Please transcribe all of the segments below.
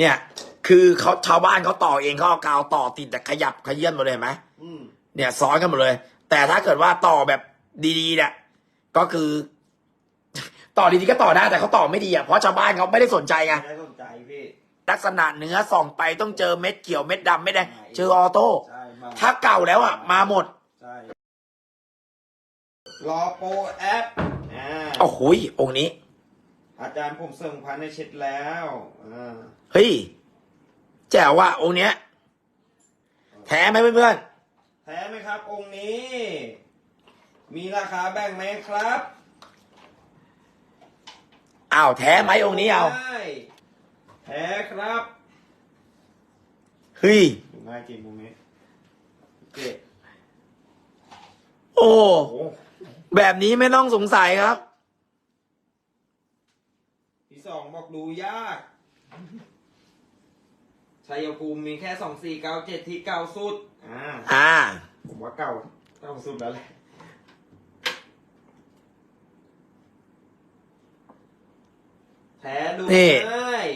เนี่ย คือเขาชาวบ้านเขาต่อเองเขาเอากาวต่อติดแต่ขยับขยื่นหมดเลยเห็นไหมอืมเนี่ยซ้อนกันหมดเลย แต่ถ้าเกิดว่าต่อแบบดีๆเนี่ยก็คือ ต่อดีๆก็ต่อได้แต่เขาต่อไม่ดีอะเพราะชาวบ้านเขาไม่ได้สนใจไงไม่ได้สนใจพี่ลักษณะเนื้อส่องไปต้องเจอเม็ดเขียวเม็ดดำเม็ดแดงเจอออโต้ใช่มาถ้าเก่าแล้วอะมาหมดใช่รอโปรแอปอ่า โอ้โหยองค์นี้ อาจารย์ผมเสริมพันธุ์ในเช็ดแล้วอ่าเฮ้ยแจ๋วว่ะองค์เนี้ย แท้ไหมเพื่อนแท้ไหมครับ องค์นี้ มีราคาแบ่งไหมครับๆอ้าวแท้ไหมองค์นี้เอาใช่แท้ครับเฮ้ยดูง่ายจริงตรงนี้เจ็ดโอ้ โอ้แบบนี้ไม่ต้องสงสัยครับ ที่สองบอกดูยาก ชัยภูมิมีแค่สองสี่เก้าเจ็ดที่เก้าสุด อ่า อ่า ผมว่าเก่าเก่าสุดแล้วแหละ แพ้ดูนี่ง่าย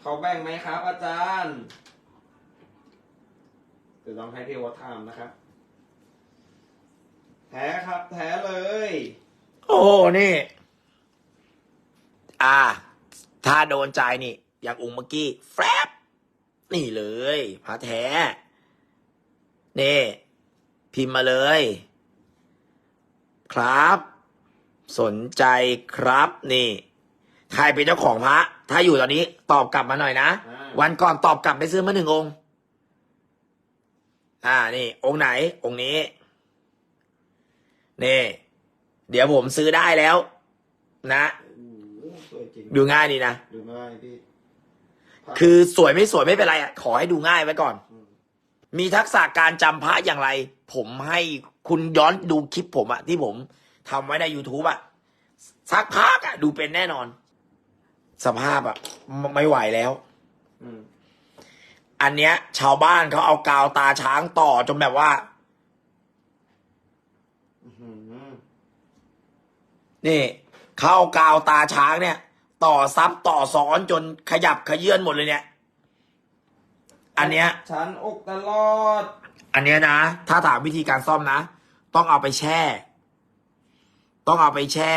เขาแบ่งไหมครับ อาจารย์เดี๋ยวต้องให้พี่วัดถามนะครับแท้ครับแท้เลย โอ้นี่ อ่า ถ้าโดนใจนี่ อย่างองค์เมื่อกี้แฟบนี่เลยพระแท้ นี่ พิมพ์มาเลย ครับ สนใจครับ นี่ ใครเป็นเจ้าของพระ ถ้าอยู่ตอนนี้ตอบกลับมาหน่อยนะอ่าวันก่อนตอบกลับไปซื้อมาหนึ่งองค์ อ่า นี่ องค์ไหน องค์นี้ นี่ เดี๋ยวผมซื้อได้แล้ว นะโอ้โหสวย จริงดูง่ายดีนะ ดูง่ายพี่คือสวยไม่สวยไม่เป็นไรอะขอให้ดูง่ายไว้ก่อนมมีทักษะการจำพระอย่างไร ผมให้คุณย้อนดูคลิปผมอะที่ผมทำไว้ใน YouTube อะสักพักอะดูเป็นแน่นอน สภาพอะไม่ไม่ไหวแล้วอืมอันเนี้ย ชาวบ้านเขาเอากาวตาช้างต่อจนแบบว่าอื้อหือนี่เขาเอากาวตาช้างเนี่ย ต่อซับต่อซ้อนจนขยับขยื่นหมดเลยเนี่ย อันเนี้ยชั้นอกตลอด อันเนี้ยนะ ถ้าถามวิธีการซ่อมนะ ต้องเอาไปแช่ ต้องเอาไปแช่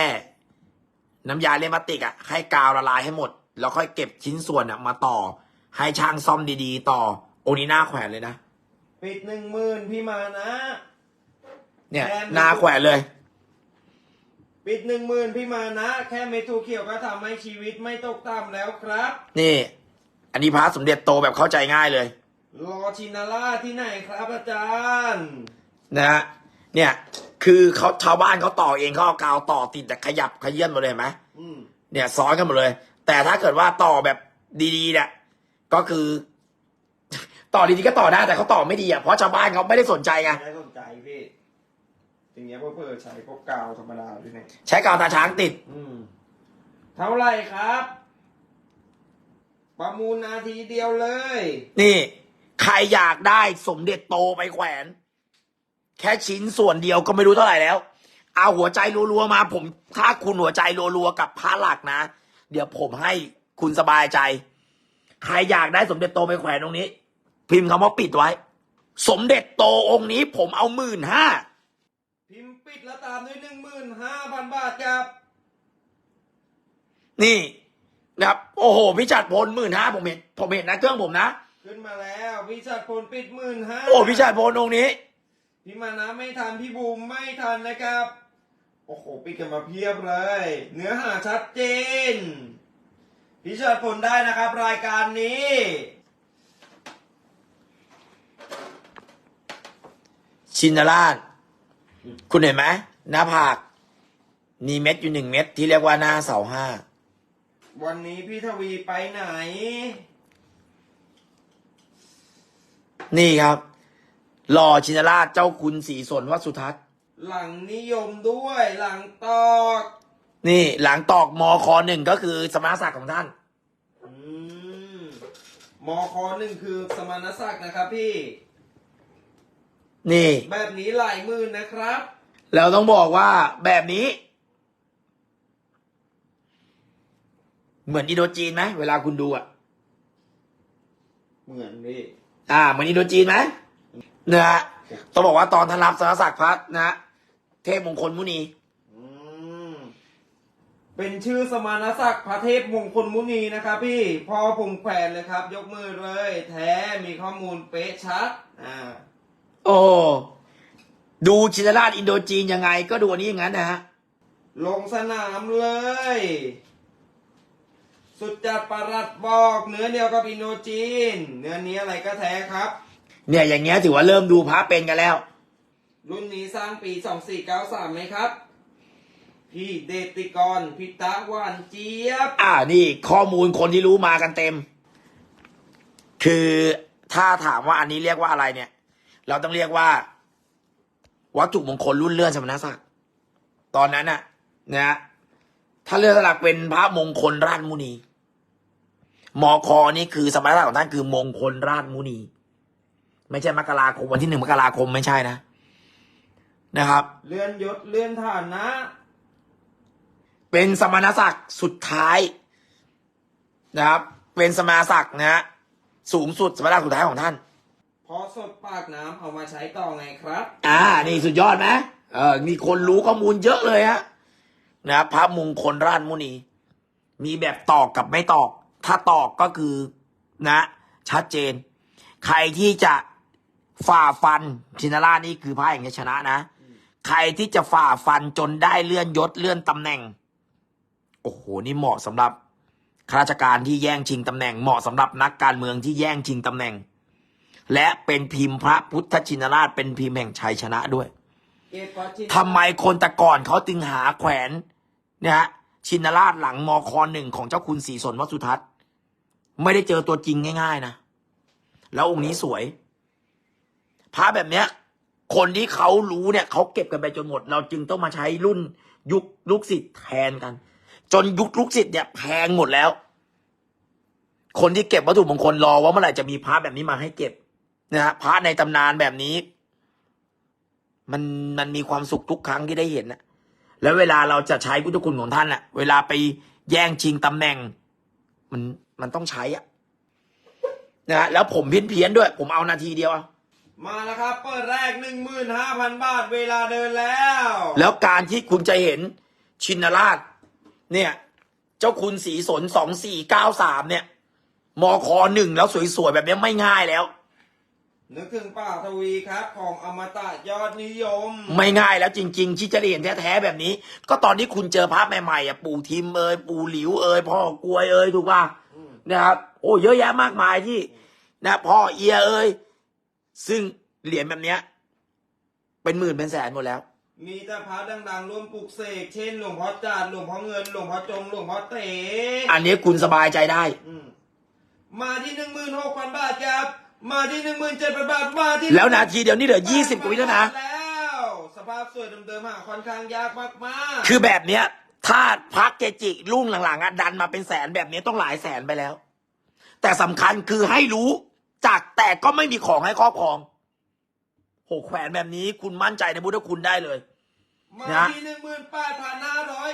น้ำยาเลมาติกอะให้กาวละลายให้หมด แล้วค่อยเก็บชิ้นส่วนอะมาต่อ ให้ช่างซ่อมดีๆ ต่อ โอนี้หน้าแขวนเลยนะ ปิดหนึ่งหมื่นพี่มานะ เนี่ยแทนหน้าแขวนเลย ปิดหนึ่งหมื่นพี่มานะ แค่เมทูเขียวก็ทำให้ชีวิตไม่ตกต่ำแล้วครับ นี่ อันนี้พระสมเด็จโตแบบเข้าใจง่ายเลย รอชินาร่าที่ไหนครับอาจารย์ นะฮะเนี่ย คือเขาชาวบ้านเขาต่อเองเขาเอากาวต่อติดแต่ขยับขยื่นหมดเลยเห็นไหมอืมเนี่ยซ้อนกันหมดเลย แต่ถ้าเกิดว่าต่อแบบดีๆเนี่ยก็คือ ต่อดีๆก็ต่อได้แต่เขาต่อไม่ดีอะเพราะชาวบ้านเขาไม่ได้สนใจไง ไม่ได้สนใจพี่ อย่างเงี้ยพวกเพื่อใช้พวกกาวธรรมดาด้วยเนี่ยใช้กาวตาช้างติด อืม เท่าไหร่ครับ ประมูลนาทีเดียวเลย นี่ ใครอยากได้สมเด็จโตไปแขวน แค่ชิ้นส่วนเดียวก็ไม่รู้เท่าไหร่แล้ว เอาหัวใจรัวๆมา ผม ถ้าคุณหัวใจรัวๆกับพระหลักนะ เดี๋ยวผมให้คุณสบายใจ ใครอยากได้สมเด็จโตไปแขวนตรงนี้ พิมพ์คำว่าปิดไว้ สมเด็จโตองค์นี้ ผมเอาหมื่นห้าพิมพ์ ปิดแล้วตามด้วยหนึ่งหมื่นห้าพันบาทครับ นี่นะครับโอ้โหพิจัดพลหมื่นห้าผมเห็นผมเห็นนะเครื่องผมนะ ขึ้นมาแล้วพี่ชัดพลปิดหมื่นห้าโอ้พิจัดพลองค์นี้ พี่มานะไม่ทันพี่บูมไม่ทันนะครับ โอ้โหปิดกันมาเพียบเลย เนื้อหาชัดเจนพี่ชัดพลได้นะครับ รายการนี้ ชินราช คุณเห็นไหมหน้าผากมีเม็ดอยู่หนึ่งเม็ดที่เรียกว่าหน้าเสาห้าวันนี้พี่ทวีไปไหน นี่ครับหล่อชินราชเจ้าคุณสีสนวัดสุทัศน์ หลังนิยมด้วยหลังตอก นี่หลังตอกมคหนึ่งก็คือสมณศักดิ์ของท่านอืมมอคอหนึ่งคือสมณศักดิ์นะครับพี่ นี่ แบบนี้หลายหมื่นนะครับ แล้วต้องบอกว่าแบบนี้ เหมือนอินโดจีนไหมเวลาคุณดูอะ เหมือนพี่อ่าเหมือนอินโดจีนไหมนะฮะต้องบอกว่าตอนท่านรับสารศักดิ์พระนะฮะเทพมงคลมุนี อืมเป็นชื่อสมณศักดิ์พระเทพมงคลมุนีนะครับพี่ พอผมแขวนเลยครับ ยกมือเลย แท้มีข้อมูลเป๊ะชัด อ่า โอ้ดูชินราชอินโดจีนยังไง ก็ดูอันนี้อย่างนั้นนะฮะ ลงสนามเลย สุดจัดประหลัดบอกเนื้อเดียวกับอินโดจีน เนื้อนี้อะไรก็แท้ครับ เนี่ยอย่างเงี้ยถือว่าเริ่มดูพระเป็นกันแล้ว รุ่นนี้สร้างปี 2493ไหมครับ พี่เดชติกรพิตะหวานเจี๊ยบ อ่านี่ข้อมูลคนที่รู้มากันเต็ม คือถ้าถามว่าอันนี้เรียกว่าอะไรเนี่ย เราต้องเรียกว่า วัตถุมงคลรุ่นเลื่อนสมณศักดิ์ตอนนั้นน่ะนะฮะถ้าเลื่อนสลักเป็นพระมงคลราชมุนีมอคอนี่คือสมณศักดิ์ของท่านคือมงคลราชมุนี ไม่ใช่มกราคมวันที่หนึ่งมกราคมไม่ใช่นะนะครับ เลื่อนยศเลื่อนฐานนะเป็นสมณศักดิ์สุดท้ายนะครับ เป็นสมณศักดิ์นะฮะสูงสุดสมณศักดิ์สุดท้ายของท่าน พอสดปากน้ำเอามาใช้ต่อไงครับ อ่า นี่สุดยอดไหมเออ มีคนรู้ข้อมูลเยอะเลยฮะนะพระมงคลราชมุนี มีแบบตอกกับไม่ตอก ถ้าตอกก็คือนะ ชัดเจน ใครที่จะฝ่าฟันชินราชนี่คือพระอย่างชนะนะ ใครที่จะฝ่าฟันจนได้เลื่อนยศเลื่อนตำแหน่ง โอ้โห นี่เหมาะสำหรับข้าราชการที่แย่งชิงตำแหน่ง เหมาะสำหรับนักการเมืองที่แย่งชิงตำแหน่ง และเป็นพิมพ์พระพุทธชินราช เป็นพิมพ์แห่งชัยชนะด้วยเก็บพระชินทำไมคนแต่ก่อนเขาจึงหาแขวนเนี่ยฮะชินราชหลังมคหนึ่งของเจ้าคุณศรีสนวัดสุทัศน์ ไม่ได้เจอตัวจริงง่ายๆนะ แล้วองค์นี้สวย พระแบบเนี้ย คนที่เขารู้เนี่ยเขาเก็บกันไปจนหมด เราจึงต้องมาใช้รุ่นยุคลูกศิษย์แทนกัน จนยุคลูกศิษย์เนี่ยแพงหมดแล้ว คนที่เก็บวัตถุมงคลรอว่าเมื่อไหร่จะมีพระแบบนี้มาให้เก็บ นะฮะพระในตำนานแบบนี้ มันมันมีความสุขทุกครั้งที่ได้เห็นนะแล้วเวลาเราจะใช้พุทธคุณของท่านอะเวลาไปแย่งชิงตำแหน่ง มันมันต้องใช้อะนะฮะแล้วผมเพี้ยนเพี้ยนๆด้วย ผมเอานาทีเดียวอะมาแล้วครับเปิดแรก15,000บาทเวลาเดินแล้ว แล้วการที่คุณจะเห็นชินราช เนี่ย เจ้าคุณสีสนสองสี่เก้าสามเนี่ยมคหนึ่งแล้วสวยๆแบบเนี้ยไม่ง่ายแล้ว นึกถึงป่าทวีครับของอมตะยอดนิยม ไม่ง่ายแล้วจริง ๆ ที่จะได้เห็นแท้ๆแบบนี้ ก็ตอนที่คุณเจอพระใหม่ๆอะปู่ทิมเอ่ยปู่หลิวเอ่ยพ่อกลวยเอ่ยถูกป่ะอืมนะครับโอ้เยอะแยะมากมายที่ นะพ่อเอียเอ่ยซึ่งเหรียญแบบเนี้ย เป็นหมื่นเป็นแสนหมดแล้ว มีแต่พระดังๆร่วมปลุกเสกเช่นหลวงพ่อจาดหลวงพ่อเงินหลวงพ่อจงหลวงพ่อเต๋อันนี้คุณสบายใจได้อืมมาที่16,000บาทครับ มาที่17,000บาทมาที่แล้วนาทีเดียวนี่เหลือยี่สิบกว่าวิแล้วนะ แล้วสภาพสวยเดิมๆหาค่อนข้างยากมากๆคือแบบเนี้ย ถ้าพักเกจิรุ่งหลังๆอะดันมาเป็นแสนแบบนี้ต้องหลายแสนไปแล้ว แต่สำคัญคือให้รู้จักแต่ก็ไม่มีของให้ครอบครองโหแขวนแบบนี้คุณมั่นใจในพุทธคุณได้เลยมานะที่หนึ่งหมื่นแปดพันห้าร้อย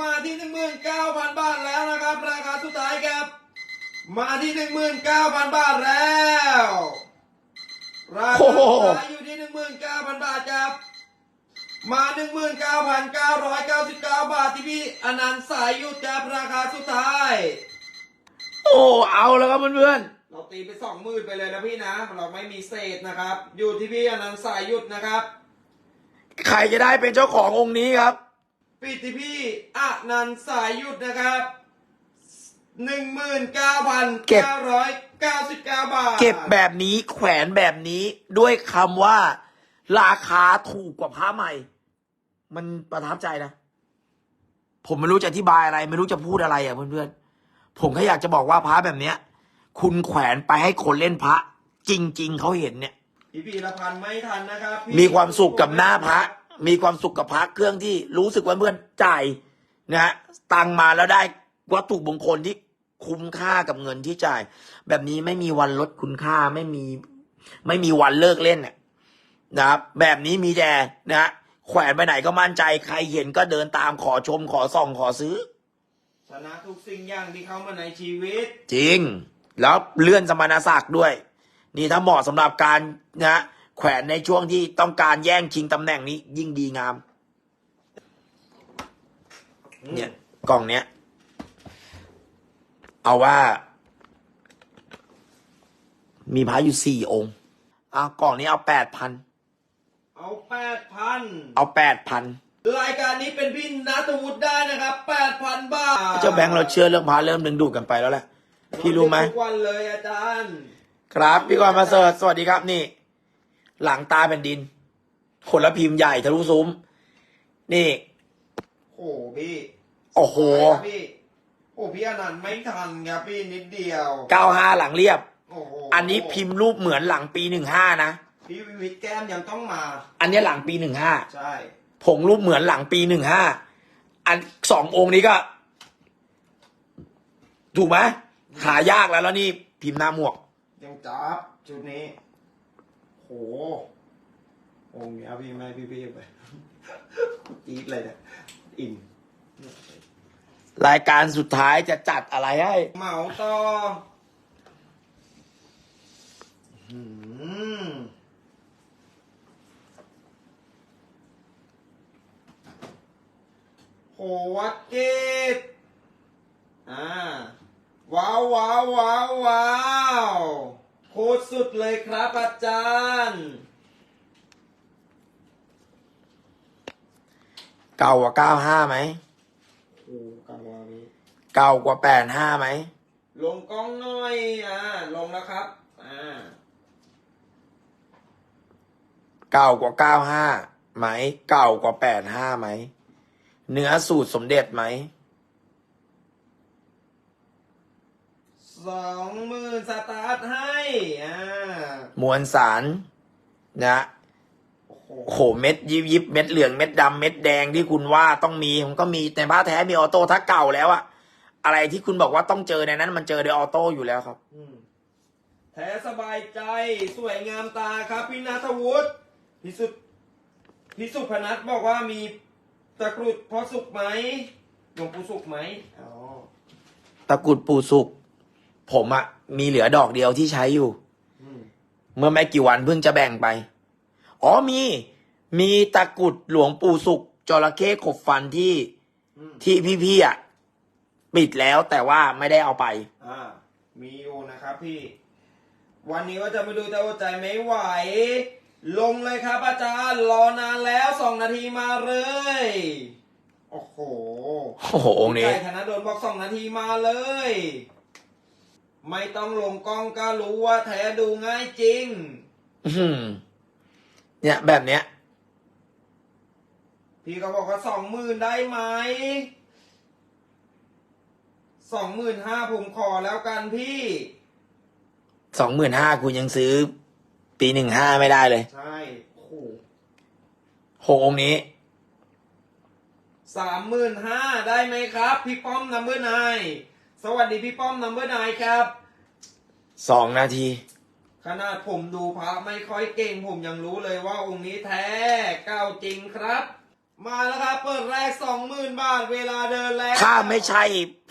มาที่หนึ่งหมื่นเก้าพันบาทแล้วนะครับ ราคาสุดท้ายครับ มาที่หนึ่งหมื่นเก้าพันบาทแล้วราคาโอ้โหสุดท้ายอยู่ที่หนึ่งหมื่นเก้าพันบาทครับ มาหนึ่งหมื่นเก้าพันเก้าร้อยเก้าสิบเก้าบาทที่พี่อนันต์สายหยุดครับราคาสุดท้าย โอ้เอาแล้วครับเพื่อนเราตีไปสองหมื่นไปเลยนะพี่นะ เราไม่มีเศษนะครับ อยู่ที่พี่อนันต์สายหยุดนะครับๆใครจะได้เป็นเจ้าขององค์นี้ครับ ปิดที่พี่อนันต์สายหยุดนะครับ หนึ่งหมื่นเก้าพันเก็บเก้าร้อยเก้าสิบเก้าบาท เก็บแบบนี้แขวนแบบนี้ด้วยคำว่า ราคาถูกกว่าผ้าใหม่ มันประทับใจนะ ผมไม่รู้จะอธิบายอะไร ไม่รู้จะพูดอะไรอะเพื่อนๆ ผมแค่อยากจะบอกว่าพระแบบเนี้ย คุณแขวนไปให้คนเล่นพระ จริง ๆเขาเห็นเนี่ยพี่พีละพันไม่ทันนะครับพี่มีความสุขกับหน้าพระ มีความสุขกับพระเครื่องที่รู้สึกว่าเพื่อนจ่ายนะฮะตังมาแล้วได้วัตถุมงคลที่ คุ้มค่ากับเงินที่จ่าย แบบนี้ไม่มีวันลดคุณค่าไม่มี ไม่มีวันเลิกเล่นน่ะนะครับ แบบนี้มีแต่นะฮะแขวนไปไหนก็มั่นใจใครเห็นก็เดินตามขอชมขอส่องขอซื้อใชนะทุกสิ่งอย่างที่เข้ามาในชีวิต จริง แล้วเลื่อนสมณศักดิ์ด้วย นี่ถ้าเหมาะสำหรับการนะแขวนในช่วงที่ต้องการแย่งชิงตำแหน่งนี้ยิ่งดีงาม เนี่ยกล่องเนี้ย เอาว่า มีพระอยู่สี่องค์อะกล่องนี้เอาแปดพันเอาแปดพันเอาแปดพันรายการนี้เป็นพี่นัทวุฒิได้นะครับแปดพันบาทเจ้าแบงค์เราเชื่อเรื่องพระเริ่มดึงดูดกันไปแล้วแหละพี่รู้ไหมทุกวันเลยอาจารย์ ครับ พี่กรณ์มาเสิร์ชสวัสดีครับนี่ หลังตาแผ่นดินคนละพิมพ์ใหญ่ทะลุซุ้ม นี่ โอ้โหพี่ โอ้โหครับพี่โอ้พี่อนันต์ไม่ทันครับพี่นิดเดียวเก้าห้าหลังเรียบ โอ้โหอันนี้พิมพ์รูปเหมือนหลังปีหนึ่งห้านะ พี่วิวิทแก้มยังต้องมา อันนี้หลังปีหนึ่งห้าใช่ ผงรูปเหมือนหลังปีหนึ่งห้าอันสององค์นี้ก็ ถูกไหมหายากแล้วแล้วนี่พิมพ์หน้าหมวก ยังจับชุดนี้โหองค์เนี้ยพี่ไม่พี่พี่ไป จี๊ดเลยเนี่ยอิน รายการสุดท้ายจะจัดอะไรให้เหมาต่อหืมโหวัดเกตอ่า ว้าวว้าวว้าวว้าวโคตรสุดเลยครับอาจารย์ เก่ากว่าเก้าห้าไหมโอ้กังวานี้ เก่ากว่าแปดห้าไหม ลงกล้องหน่อย อ่า ลงแล้วครับ อ่า เก่ากว่าเก้าห้าไหม เก่ากว่าแปดห้าไหม เนื้อสูตรสมเด็จไหม สองหมื่นสตาร์ทให้ อ่ามวลสารนะโอ้โหโอ้โหเม็ดยิบยิบเม็ดเหลืองเม็ดดำเม็ดแดงที่คุณว่าต้องมีผมก็มีแต่ผ้าแท้มีออโต้ถ้าเก่าแล้วอะ อะไรที่คุณบอกว่าต้องเจอในนั้น มันเจอในออโต้อยู่แล้วครับ อืมแท้สบายใจสวยงามตาครับพี่นัทวุฒิพิสุทธิ์พิสุทธิ์พนัทบอกว่ามีตะกรุดพอสุกไหมหลวงปู่สุกไหมอ๋อตะกรุดปูสุกผมอะมีเหลือดอกเดียวที่ใช้อยู่ อืมเมื่อไม่กี่วันเพิ่งจะแบ่งไป อ๋อมี มีตะกรุดหลวงปู่สุกจระเข้ขบฟันที่อืมที่พี่ๆอะ ปิดแล้วแต่ว่าไม่ได้เอาไป อ่า มีอยู่นะครับพี่ วันนี้ก็จะมาดูแต่อดใจไม่ไหว ลงเลยครับอาจารย์รอนานแล้วสองนาทีมาเลย โอ้โหโอ้โหองค์นี้ไก่ธนดลบอกสองนาทีมาเลย ไม่ต้องลงกล้องก็รู้ว่าแท้ดูง่ายจริง อื้อหือเนี่ยแบบเนี้ย พี่ก็บอกว่าสองหมื่นได้ไหม สองหมื่นห้าผมขอแล้วกันพี่ สองหมื่นห้าคุณยังซื้อ ปีหนึ่งห้าไม่ได้เลยใช่โอ้โหหกองค์นี้สามหมื่นห้าได้ไหมครับ พี่ป้อมนัมเบอร์นายสวัสดีพี่ป้อมนัมเบอร์นายครับ สองนาที ขนาดผมดูพระไม่ค่อยเก่งผมยังรู้เลยว่าองค์นี้แท้เก้าจริงครับ มาแล้วครับเปิดแรกสองหมื่นบาทเวลาเดินแล้วถ้าไม่ใช่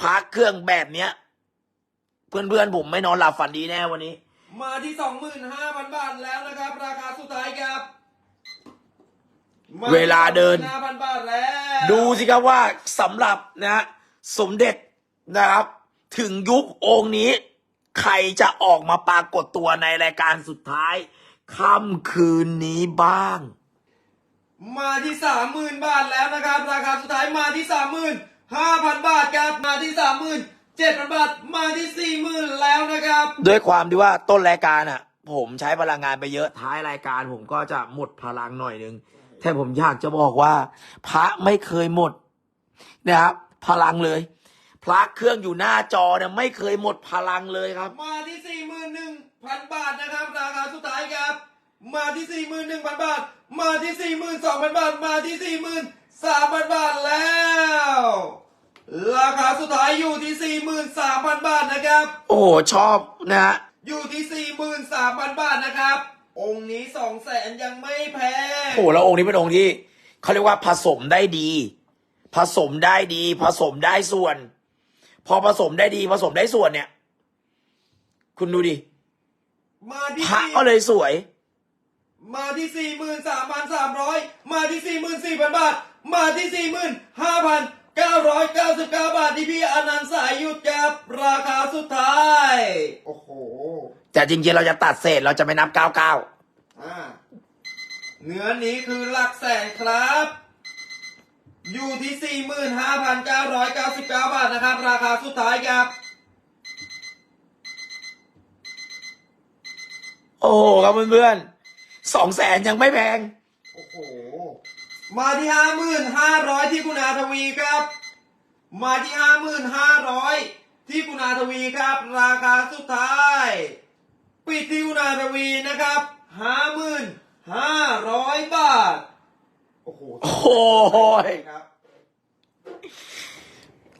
พักเครื่องแบบเนี้ย เพื่อนๆผมไม่นอนหลับฝันดีแน่วันนี้ มาที่สองหมื่นห้าพันบาทแล้วนะครับ ราคาสุดท้ายครับมที่เวลาเดิน ห้าพันบาทแล้วดูสิครับว่าสำหรับนะฮะสมเด็จนะครับ ถึงยุคองค์นี้ ใครจะออกมาปรากฏตัวในรายการสุดท้ายค่ำคืนนี้บ้าง มาที่สามหมื่นบาทแล้วนะครับ ราคาสุดท้ายมาที่สามหมื่นห้าพันบาทครับมาที่สามหมื่นเจ็ดพันบาทมาที่สี่หมื่นแล้วนะครับ ด้วยความที่ว่าต้นรายการอะ ผมใช้พลังงานไปเยอะท้ายรายการผมก็จะหมดพลังหน่อยนึงแต่ผมอยากจะบอกว่า พระไม่เคยหมดนะครับพลังเลย พระเครื่องอยู่หน้าจอเนี่ยไม่เคยหมดพลังเลยครับ มาที่สี่หมื่นหนึ่งพันบาทนะครับราคาสุดท้ายครับ มาที่สี่หมื่นหนึ่งพันบาท มาที่สี่หมื่นสองพันบาท มาที่สี่หมื่นสามพันบาทแล้ว ราคาสุดท้ายอยู่ที่สี่หมื่นสามพันบาทนะครับ โอ้โหชอบนะฮะอยู่ที่สี่หมื่นสามพันบาทนะครับ องค์นี้สองแสนยังไม่แพง โอ้โหแล้วองค์นี้เป็นองค์ที่เขาเรียกว่าผสมได้ดี ผสมได้ดี ผสมได้ส่วน พอผสมได้ดีผสมได้ส่วนเนี่ย คุณดูดิมาที่พระสี่ก็เลยสวย มาที่สี่หมื่นสามพันสามร้อยมาที่สี่หมื่นสี่พันบาท มาที่สี่หมื่นห้าพันเก้าร้อยเก้าสิบเก้าบาทที่พี่อนันต์สายหยุดกับราคาสุดท้าย โอ้โห แต่จริงๆ เราจะตัดเศษเราจะไม่นับเก้าเก้าอ่าเนื้อนี้คือหลักแสนครับ อยู่ที่สี่หมื่นห้าพันเก้าร้อยเก้าสิบเก้าบาทนะครับ ราคาสุดท้ายครับ โอ้โหครับเพื่อนๆ สองแสนยังไม่แพง โอ้โห มาที่ห้าหมื่นห้าร้อยที่คุณอาทวีครับ มาที่ห้าหมื่นห้าร้อยที่คุณอาทวีครับ ราคาสุดท้าย ปิดที่คุณอาทวีนะครับห้าหมื่นห้าร้อยบาท โอ้โหโอ้โหครับ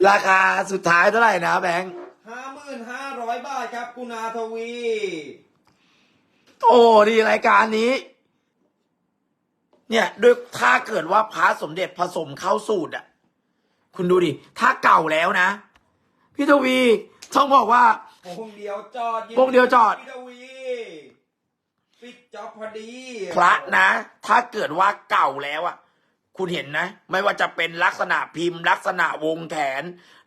ราคาสุดท้ายเท่าไหร่นะแบงค์ห้าหมื่นห้าร้อยบาทครับ คุณอาทวี โอ้ดีรายการนี้ เนี่ยด้วยถ้าเกิดว่าพระสมเด็จผสมเข้าสูตรอะ คุณดูดิ ถ้าเก่าแล้วนะ พี่ทวีต้องบอกว่า วงเดียวจอดวงเดียวจอด พี่ทวีปิดจอบพอดีพระนะ ถ้าเกิดว่าเก่าแล้วอะ คุณเห็นนะ ไม่ว่าจะเป็นลักษณะพิมพ์ ลักษณะวงแขน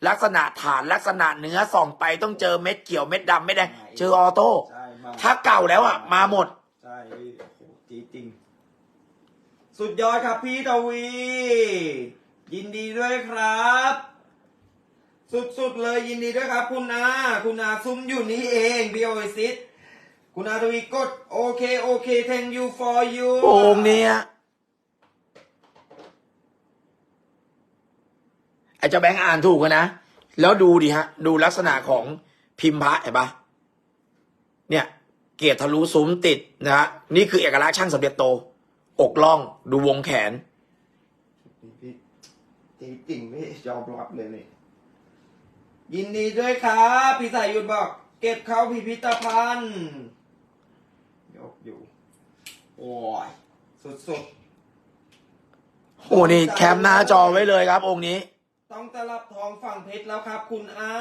ลักษณะฐานลักษณะเนื้อส่องไปต้องเจอเม็ดเขียวเม็ดดำเม็ดแดงเจอออโต้ ใช่ มาถ้าเก่าแล้วอะ มาหมด ใช่พี่โอ้โหจีดจริง สุดยอดครับพี่ทวี ยินดีด้วยครับ สุดๆเลยยินดีด้วยครับ คุณอาคุณอาซุ้มอยู่นี่เองพี่โอซิสคุณอาทวีกดโอเคโอเค thank you for you โอ่งเนี้ยไอ้เจ้าแบงค์อ่านถูกกันนะ แล้วดูดิฮะ ดูลักษณะของพิมพ์พระเห็นปะ เนี่ยเกียรติทะลุซุ้มติดนะฮะนี่คือเอกลักษณ์ช่างสำเร็จโต อกล่องดูวงแขน พี่จีดจริงพี่ยอมรับเลยนี่ยินดีด้วยครับพี่สายหยุดบอก เก็บเข้าพิพิธภัณฑ์ยกอยู่ โอ้ย สุดๆโอ้นี่แคปหน้าจอไว้เลยครับ องค์นี้ ต้องตลับทองฝั่งเพชรแล้วครับคุณอา